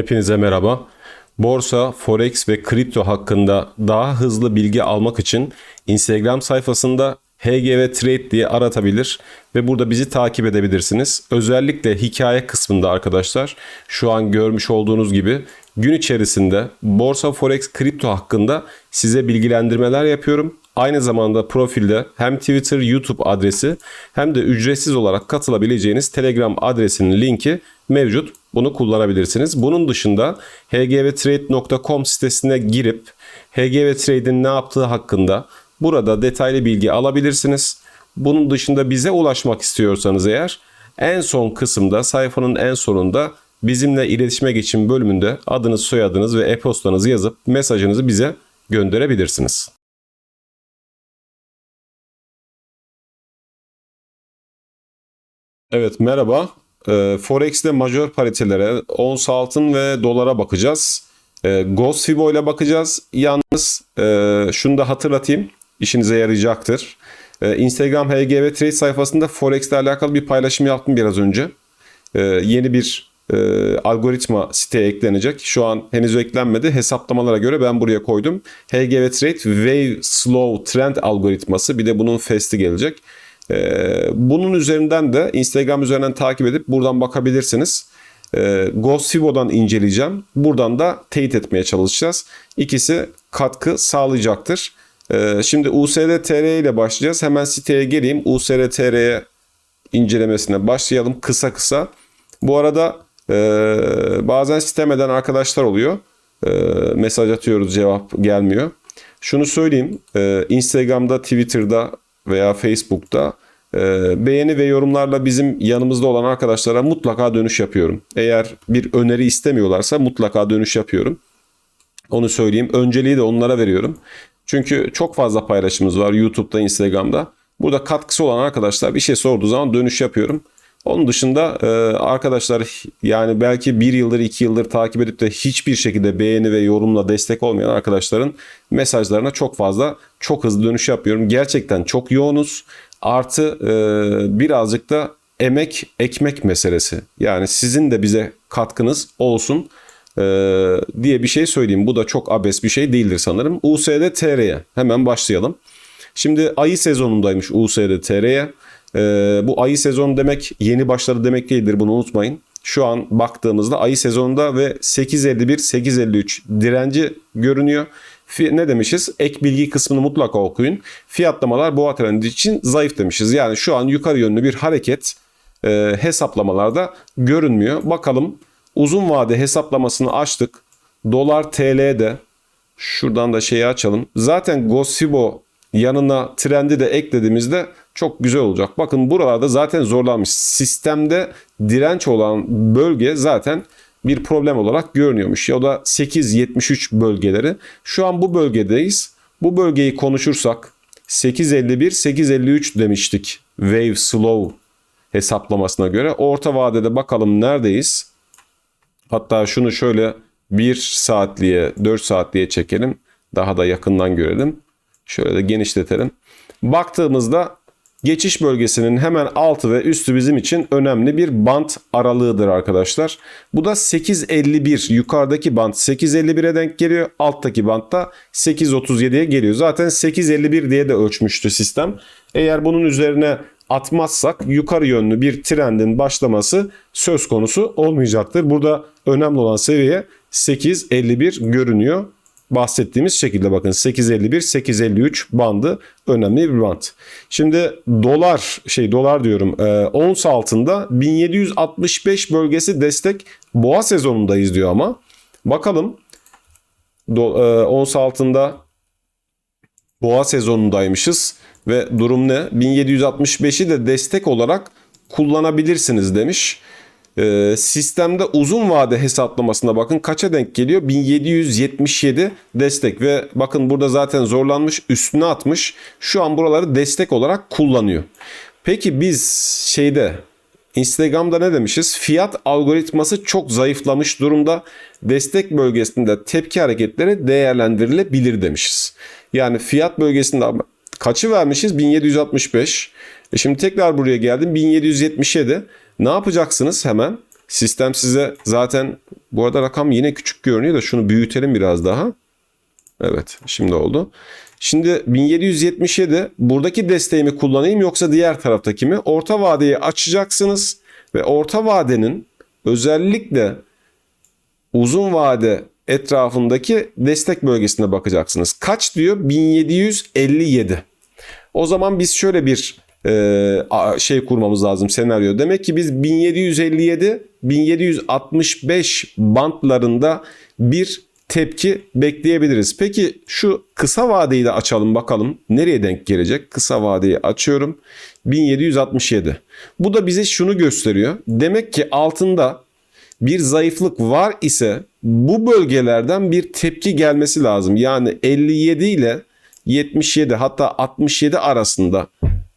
Hepinize merhaba. Borsa, forex ve kripto hakkında daha hızlı bilgi almak için Instagram sayfasında HGV Trade diye aratabilir ve burada bizi takip edebilirsiniz. Özellikle hikaye kısmında arkadaşlar şu an görmüş olduğunuz gibi gün içerisinde borsa, forex, kripto hakkında size bilgilendirmeler yapıyorum. Aynı zamanda profilde hem Twitter, YouTube adresi hem de ücretsiz olarak katılabileceğiniz Telegram adresinin linki mevcut. Bunu kullanabilirsiniz. Bunun dışında hgvtrade.com sitesine girip HGV Trade'in ne yaptığı hakkında burada detaylı bilgi alabilirsiniz. Bunun dışında bize ulaşmak istiyorsanız eğer en son kısımda sayfanın en sonunda bizimle iletişime geçin bölümünde adınız, soyadınız ve e-postanızı yazıp mesajınızı bize gönderebilirsiniz. Evet merhaba. E, Forex'te majör paritelere, ons altın ve dolara bakacağız. E, Ghost Fibo ile bakacağız. Yalnız e, şunu da hatırlatayım. işinize yarayacaktır. E, Instagram HGV Trade sayfasında Forex ile alakalı bir paylaşım yaptım biraz önce. Yeni bir e, algoritma siteye eklenecek. Şu an henüz eklenmedi. Hesaplamalara göre ben buraya koydum. HGV Trade Wave Slow Trend algoritması. Bir de bunun fast'i gelecek. Ee, bunun üzerinden de Instagram üzerinden takip edip buradan bakabilirsiniz. Ee, Ghost Fibo'dan inceleyeceğim. Buradan da teyit etmeye çalışacağız. İkisi katkı sağlayacaktır. Ee, şimdi USD TR ile başlayacağız. Hemen siteye geleyim. USD TR'ye incelemesine başlayalım kısa kısa. Bu arada e, bazen sitemeden arkadaşlar oluyor. E, mesaj atıyoruz cevap gelmiyor. Şunu söyleyeyim. E, Instagram'da, Twitter'da veya Facebook'ta e, beğeni ve yorumlarla bizim yanımızda olan arkadaşlara mutlaka dönüş yapıyorum. Eğer bir öneri istemiyorlarsa mutlaka dönüş yapıyorum. Onu söyleyeyim. Önceliği de onlara veriyorum. Çünkü çok fazla paylaşımımız var YouTube'da, Instagram'da. Burada katkısı olan arkadaşlar bir şey sorduğu zaman dönüş yapıyorum. Onun dışında e, arkadaşlar yani belki bir yıldır iki yıldır takip edip de hiçbir şekilde beğeni ve yorumla destek olmayan arkadaşların mesajlarına çok fazla çok hızlı dönüş yapıyorum. Gerçekten çok yoğunuz. Artı e, birazcık da emek ekmek meselesi. Yani sizin de bize katkınız olsun e, diye bir şey söyleyeyim. Bu da çok abes bir şey değildir sanırım. USD TR'ye hemen başlayalım. Şimdi ayı sezonundaymış USD TR'ye. Ee, bu ayı sezonu demek yeni başladı demek değildir bunu unutmayın. Şu an baktığımızda ayı sezonunda ve 8.51-8.53 direnci görünüyor. Ne demişiz? Ek bilgi kısmını mutlaka okuyun. Fiyatlamalar boğa trendi için zayıf demişiz. Yani şu an yukarı yönlü bir hareket e, hesaplamalarda görünmüyor. Bakalım uzun vade hesaplamasını açtık. Dolar TL'de şuradan da şeyi açalım. Zaten Gosibo yanına trendi de eklediğimizde çok güzel olacak. Bakın buralarda zaten zorlanmış. Sistemde direnç olan bölge zaten bir problem olarak görünüyormuş. Ya da 8.73 bölgeleri. Şu an bu bölgedeyiz. Bu bölgeyi konuşursak 8.51 8.53 demiştik. Wave slow hesaplamasına göre. Orta vadede bakalım neredeyiz? Hatta şunu şöyle 1 saatliğe 4 saatliğe çekelim. Daha da yakından görelim. Şöyle de genişletelim. Baktığımızda geçiş bölgesinin hemen altı ve üstü bizim için önemli bir bant aralığıdır arkadaşlar. Bu da 8.51 yukarıdaki bant 8.51'e denk geliyor. Alttaki bant da 8.37'ye geliyor. Zaten 8.51 diye de ölçmüştü sistem. Eğer bunun üzerine atmazsak yukarı yönlü bir trendin başlaması söz konusu olmayacaktır. Burada önemli olan seviye 8.51 görünüyor bahsettiğimiz şekilde bakın 8.51 8.53 bandı önemli bir band. Şimdi dolar şey dolar diyorum e, ons altında 1765 bölgesi destek boğa sezonundayız diyor ama bakalım do, e, ons altında boğa sezonundaymışız ve durum ne? 1765'i de destek olarak kullanabilirsiniz demiş. Ee, sistemde uzun vade hesaplamasına bakın kaça denk geliyor? 1777 destek ve bakın burada zaten zorlanmış üstüne atmış. Şu an buraları destek olarak kullanıyor. Peki biz şeyde Instagram'da ne demişiz? Fiyat algoritması çok zayıflamış durumda. Destek bölgesinde tepki hareketleri değerlendirilebilir demişiz. Yani fiyat bölgesinde kaçı vermişiz? 1765. E şimdi tekrar buraya geldim 1777. Ne yapacaksınız hemen? Sistem size zaten bu arada rakam yine küçük görünüyor da şunu büyütelim biraz daha. Evet şimdi oldu. Şimdi 1777 buradaki desteğimi kullanayım yoksa diğer taraftaki mi? Orta vadeyi açacaksınız ve orta vadenin özellikle uzun vade etrafındaki destek bölgesine bakacaksınız. Kaç diyor? 1757. O zaman biz şöyle bir şey kurmamız lazım senaryo. Demek ki biz 1757 1765 bantlarında bir tepki bekleyebiliriz. Peki şu kısa vadeyi de açalım bakalım nereye denk gelecek? Kısa vadeyi açıyorum. 1767. Bu da bize şunu gösteriyor. Demek ki altında bir zayıflık var ise bu bölgelerden bir tepki gelmesi lazım. Yani 57 ile 77 hatta 67 arasında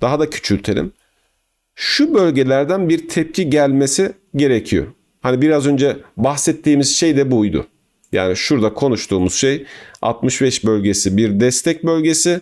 daha da küçültelim. Şu bölgelerden bir tepki gelmesi gerekiyor. Hani biraz önce bahsettiğimiz şey de buydu. Yani şurada konuştuğumuz şey 65 bölgesi bir destek bölgesi.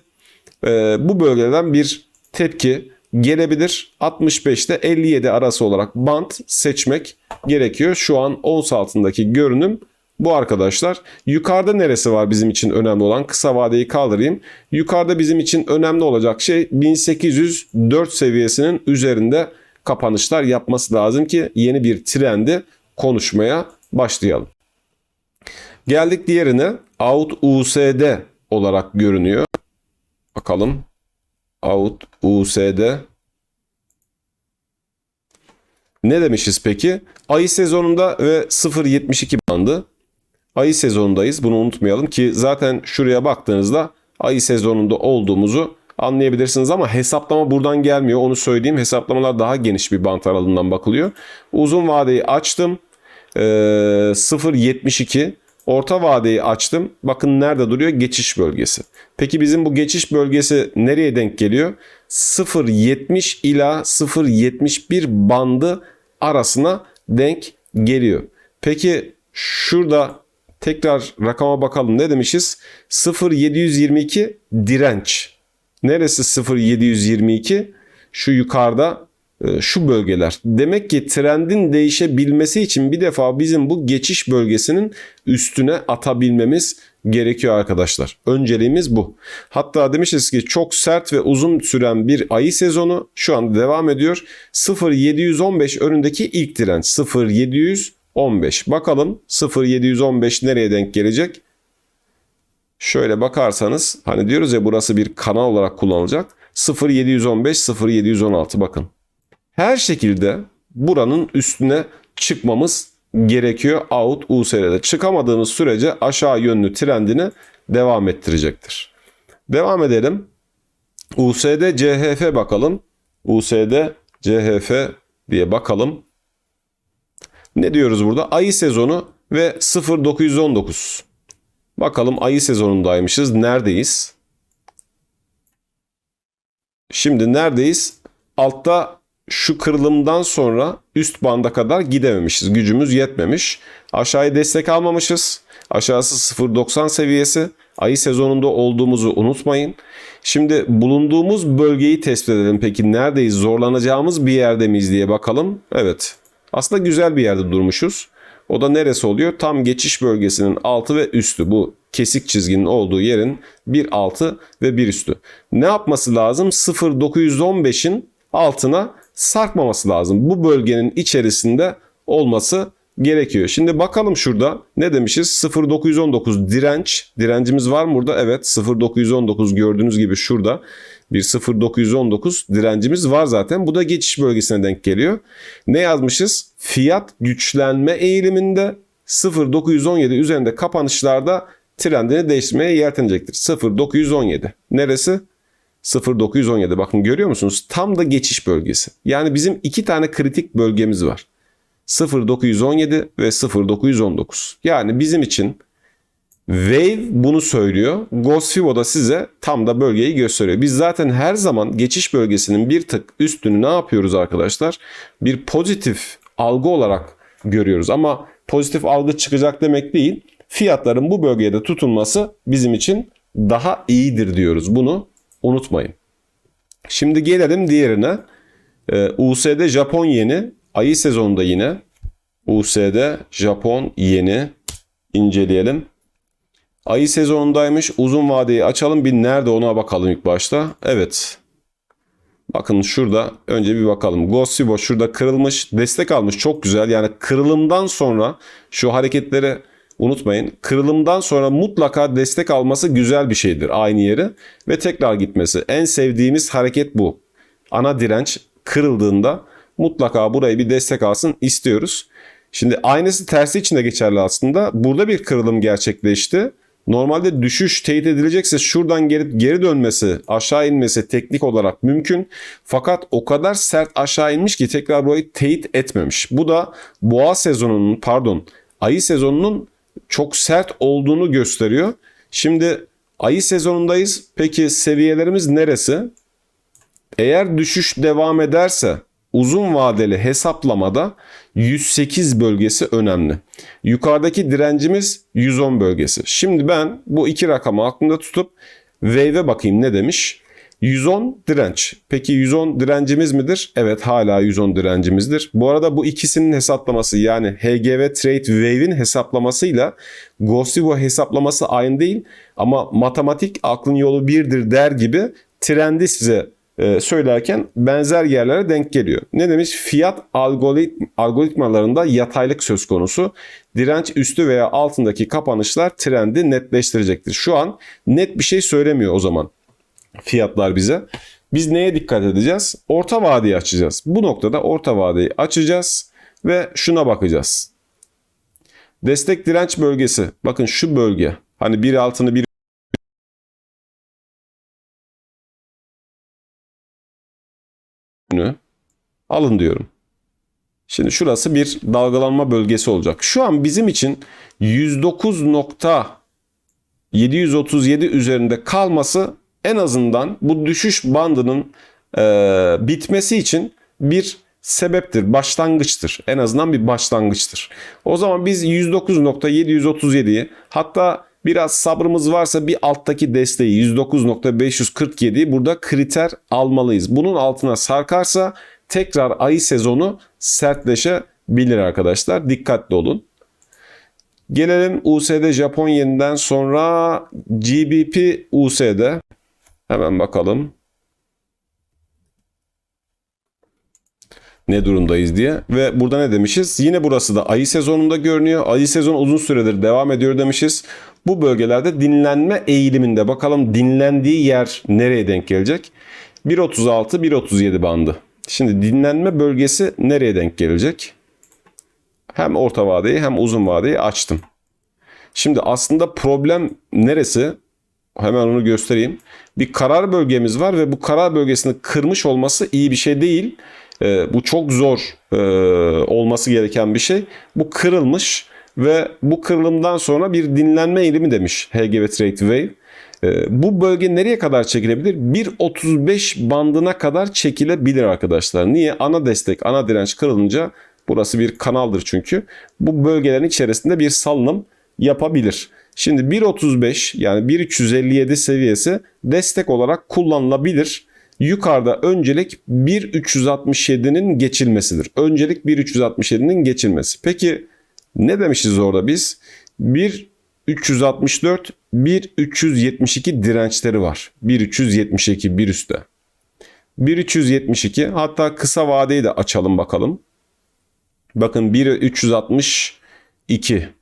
Ee, bu bölgeden bir tepki gelebilir. 65 ile 57 arası olarak bant seçmek gerekiyor. Şu an ons altındaki görünüm bu arkadaşlar. Yukarıda neresi var bizim için önemli olan? Kısa vadeyi kaldırayım. Yukarıda bizim için önemli olacak şey 1804 seviyesinin üzerinde kapanışlar yapması lazım ki yeni bir trendi konuşmaya başlayalım. Geldik diğerine. Out USD olarak görünüyor. Bakalım. Out USD. Ne demişiz peki? Ayı sezonunda ve 0.72 bandı. Ayı sezonundayız. Bunu unutmayalım ki zaten şuraya baktığınızda ayı sezonunda olduğumuzu anlayabilirsiniz ama hesaplama buradan gelmiyor. Onu söyleyeyim. Hesaplamalar daha geniş bir bant aralığından bakılıyor. Uzun vadeyi açtım. Ee, 0.72 Orta vadeyi açtım. Bakın nerede duruyor? Geçiş bölgesi. Peki bizim bu geçiş bölgesi nereye denk geliyor? 0.70 ila 0.71 bandı arasına denk geliyor. Peki şurada tekrar rakama bakalım. Ne demişiz? 0.722 direnç. Neresi 0.722? Şu yukarıda e, şu bölgeler. Demek ki trendin değişebilmesi için bir defa bizim bu geçiş bölgesinin üstüne atabilmemiz gerekiyor arkadaşlar. Önceliğimiz bu. Hatta demişiz ki çok sert ve uzun süren bir ayı sezonu şu anda devam ediyor. 0.715 önündeki ilk direnç 0.715. Bakalım 0.715 nereye denk gelecek? Şöyle bakarsanız hani diyoruz ya burası bir kanal olarak kullanılacak. 0.715 0.716 bakın her şekilde buranın üstüne çıkmamız gerekiyor out USR'de. Çıkamadığımız sürece aşağı yönlü trendini devam ettirecektir. Devam edelim. USD CHF bakalım. USD CHF diye bakalım. Ne diyoruz burada? Ayı sezonu ve 0919. Bakalım ayı sezonundaymışız. Neredeyiz? Şimdi neredeyiz? Altta şu kırılımdan sonra üst banda kadar gidememişiz. Gücümüz yetmemiş. Aşağıya destek almamışız. Aşağısı 0.90 seviyesi. Ayı sezonunda olduğumuzu unutmayın. Şimdi bulunduğumuz bölgeyi tespit edelim. Peki neredeyiz? Zorlanacağımız bir yerde miyiz diye bakalım. Evet. Aslında güzel bir yerde durmuşuz. O da neresi oluyor? Tam geçiş bölgesinin altı ve üstü. Bu kesik çizginin olduğu yerin bir altı ve bir üstü. Ne yapması lazım? 0.915'in altına sarkmaması lazım. Bu bölgenin içerisinde olması gerekiyor. Şimdi bakalım şurada ne demişiz? 0919 direnç. Direncimiz var mı burada? Evet 0919 gördüğünüz gibi şurada bir 0919 direncimiz var zaten. Bu da geçiş bölgesine denk geliyor. Ne yazmışız? Fiyat güçlenme eğiliminde 0917 üzerinde kapanışlarda trendini değiştirmeye yeltenecektir. 0917. Neresi? 0917 bakın görüyor musunuz? Tam da geçiş bölgesi. Yani bizim iki tane kritik bölgemiz var. 0917 ve 0919. Yani bizim için Wave bunu söylüyor. Ghost Fibo da size tam da bölgeyi gösteriyor. Biz zaten her zaman geçiş bölgesinin bir tık üstünü ne yapıyoruz arkadaşlar? Bir pozitif algı olarak görüyoruz. Ama pozitif algı çıkacak demek değil. Fiyatların bu bölgede tutulması bizim için daha iyidir diyoruz. Bunu unutmayın. Şimdi gelelim diğerine. Ee, USD Japon yeni ayı sezonunda yine USD Japon yeni inceleyelim. Ayı sezonundaymış. Uzun vadeyi açalım. Bir nerede ona bakalım ilk başta. Evet. Bakın şurada önce bir bakalım. Gosibo şurada kırılmış. Destek almış. Çok güzel. Yani kırılımdan sonra şu hareketleri unutmayın. Kırılımdan sonra mutlaka destek alması güzel bir şeydir aynı yeri. Ve tekrar gitmesi. En sevdiğimiz hareket bu. Ana direnç kırıldığında mutlaka burayı bir destek alsın istiyoruz. Şimdi aynısı tersi için de geçerli aslında. Burada bir kırılım gerçekleşti. Normalde düşüş teyit edilecekse şuradan geri, geri dönmesi, aşağı inmesi teknik olarak mümkün. Fakat o kadar sert aşağı inmiş ki tekrar burayı teyit etmemiş. Bu da boğa sezonunun pardon ayı sezonunun çok sert olduğunu gösteriyor. Şimdi ayı sezonundayız. Peki seviyelerimiz neresi? Eğer düşüş devam ederse uzun vadeli hesaplamada 108 bölgesi önemli. Yukarıdaki direncimiz 110 bölgesi. Şimdi ben bu iki rakamı aklımda tutup wave'e bakayım ne demiş? 110 direnç. Peki 110 direncimiz midir? Evet hala 110 direncimizdir. Bu arada bu ikisinin hesaplaması yani HGV Trade Wave'in hesaplamasıyla Gosivo hesaplaması aynı değil. Ama matematik aklın yolu birdir der gibi trendi size söylerken benzer yerlere denk geliyor. Ne demiş? Fiyat algoritm, algoritmalarında yataylık söz konusu. Direnç üstü veya altındaki kapanışlar trendi netleştirecektir. Şu an net bir şey söylemiyor o zaman fiyatlar bize. Biz neye dikkat edeceğiz? Orta vadeyi açacağız. Bu noktada orta vadeyi açacağız ve şuna bakacağız. Destek direnç bölgesi. Bakın şu bölge. Hani bir altını bir alın diyorum. Şimdi şurası bir dalgalanma bölgesi olacak. Şu an bizim için 109.737 üzerinde kalması en azından bu düşüş bandının e, bitmesi için bir sebeptir, başlangıçtır. En azından bir başlangıçtır. O zaman biz 109.737'yi hatta biraz sabrımız varsa bir alttaki desteği 109.547'yi burada kriter almalıyız. Bunun altına sarkarsa tekrar ayı sezonu sertleşebilir arkadaşlar. Dikkatli olun. Gelelim USD Japon yeniden sonra GBP USD. Hemen bakalım. Ne durumdayız diye. Ve burada ne demişiz? Yine burası da ayı sezonunda görünüyor. Ayı sezonu uzun süredir devam ediyor demişiz. Bu bölgelerde dinlenme eğiliminde bakalım dinlendiği yer nereye denk gelecek? 1.36 1.37 bandı. Şimdi dinlenme bölgesi nereye denk gelecek? Hem orta vadeyi hem uzun vadeyi açtım. Şimdi aslında problem neresi? Hemen onu göstereyim. Bir karar bölgemiz var ve bu karar bölgesini kırmış olması iyi bir şey değil. E, bu çok zor e, olması gereken bir şey. Bu kırılmış ve bu kırılımdan sonra bir dinlenme eğilimi demiş HGV Trade Wave. E, bu bölge nereye kadar çekilebilir? 1.35 bandına kadar çekilebilir arkadaşlar. Niye? Ana destek, ana direnç kırılınca burası bir kanaldır çünkü. Bu bölgelerin içerisinde bir salınım yapabilir. Şimdi 1.35 yani 1.357 seviyesi destek olarak kullanılabilir. Yukarıda öncelik 1.367'nin geçilmesidir. Öncelik 1.367'nin geçilmesi. Peki ne demişiz orada biz? 1.364, 1.372 dirençleri var. 1.372 bir üstte. 1.372 hatta kısa vadeyi de açalım bakalım. Bakın 1.362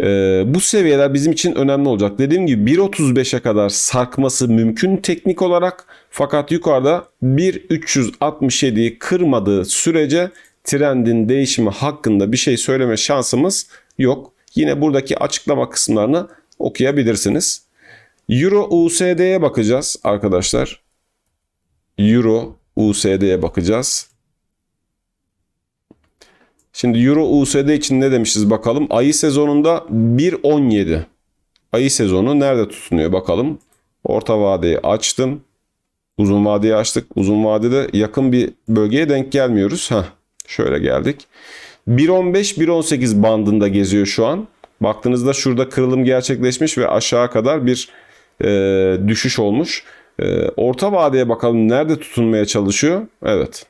ee, bu seviyeler bizim için önemli olacak. Dediğim gibi 1.35'e kadar sarkması mümkün teknik olarak. Fakat yukarıda 1.367'yi kırmadığı sürece trendin değişimi hakkında bir şey söyleme şansımız yok. Yine buradaki açıklama kısımlarını okuyabilirsiniz. Euro USD'ye bakacağız arkadaşlar. Euro USD'ye bakacağız. Şimdi Euro USD için ne demişiz bakalım. Ayı sezonunda 1.17. Ayı sezonu nerede tutunuyor bakalım. Orta vadeyi açtım. Uzun vadeyi açtık. Uzun vadede yakın bir bölgeye denk gelmiyoruz. Heh, şöyle geldik. 1.15-1.18 bandında geziyor şu an. Baktığınızda şurada kırılım gerçekleşmiş ve aşağı kadar bir e, düşüş olmuş. E, orta vadeye bakalım nerede tutunmaya çalışıyor. Evet.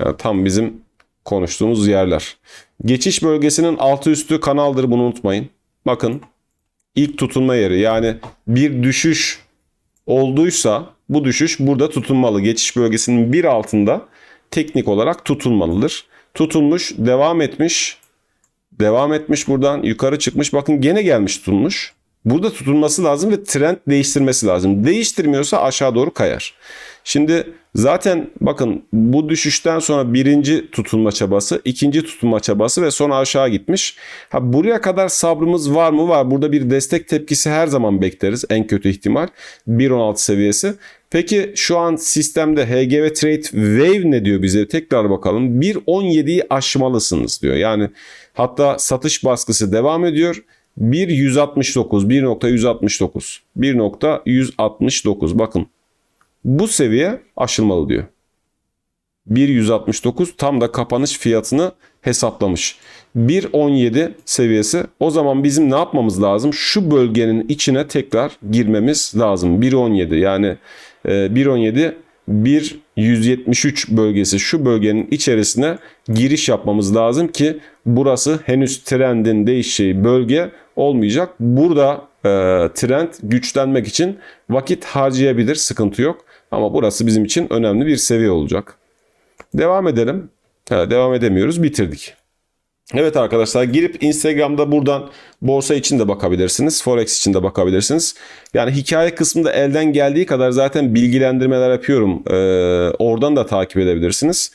Yani tam bizim konuştuğumuz yerler. Geçiş bölgesinin altı üstü kanaldır bunu unutmayın. Bakın ilk tutunma yeri yani bir düşüş olduysa bu düşüş burada tutunmalı. Geçiş bölgesinin bir altında teknik olarak tutulmalıdır. Tutulmuş, devam etmiş, devam etmiş buradan yukarı çıkmış. Bakın gene gelmiş tutulmuş. Burada tutulması lazım ve trend değiştirmesi lazım. Değiştirmiyorsa aşağı doğru kayar. Şimdi zaten bakın bu düşüşten sonra birinci tutulma çabası, ikinci tutulma çabası ve sonra aşağı gitmiş. Ha buraya kadar sabrımız var mı? Var. Burada bir destek tepkisi her zaman bekleriz. En kötü ihtimal 1.16 seviyesi. Peki şu an sistemde HGV Trade Wave ne diyor bize? Tekrar bakalım. 1.17'yi aşmalısınız diyor. Yani hatta satış baskısı devam ediyor. 1.169, 1.169, 1.169. Bakın bu seviye aşılmalı diyor. 1.169 tam da kapanış fiyatını hesaplamış. 1.17 seviyesi o zaman bizim ne yapmamız lazım? Şu bölgenin içine tekrar girmemiz lazım. 1.17 yani e, 1.17 173 bölgesi şu bölgenin içerisine giriş yapmamız lazım ki burası henüz trendin değişeceği bölge olmayacak. Burada e, trend güçlenmek için vakit harcayabilir sıkıntı yok ama burası bizim için önemli bir seviye olacak. Devam edelim. Ha, devam edemiyoruz bitirdik. Evet arkadaşlar girip Instagram'da buradan borsa için de bakabilirsiniz. Forex için de bakabilirsiniz. Yani hikaye kısmında elden geldiği kadar zaten bilgilendirmeler yapıyorum. Ee, oradan da takip edebilirsiniz.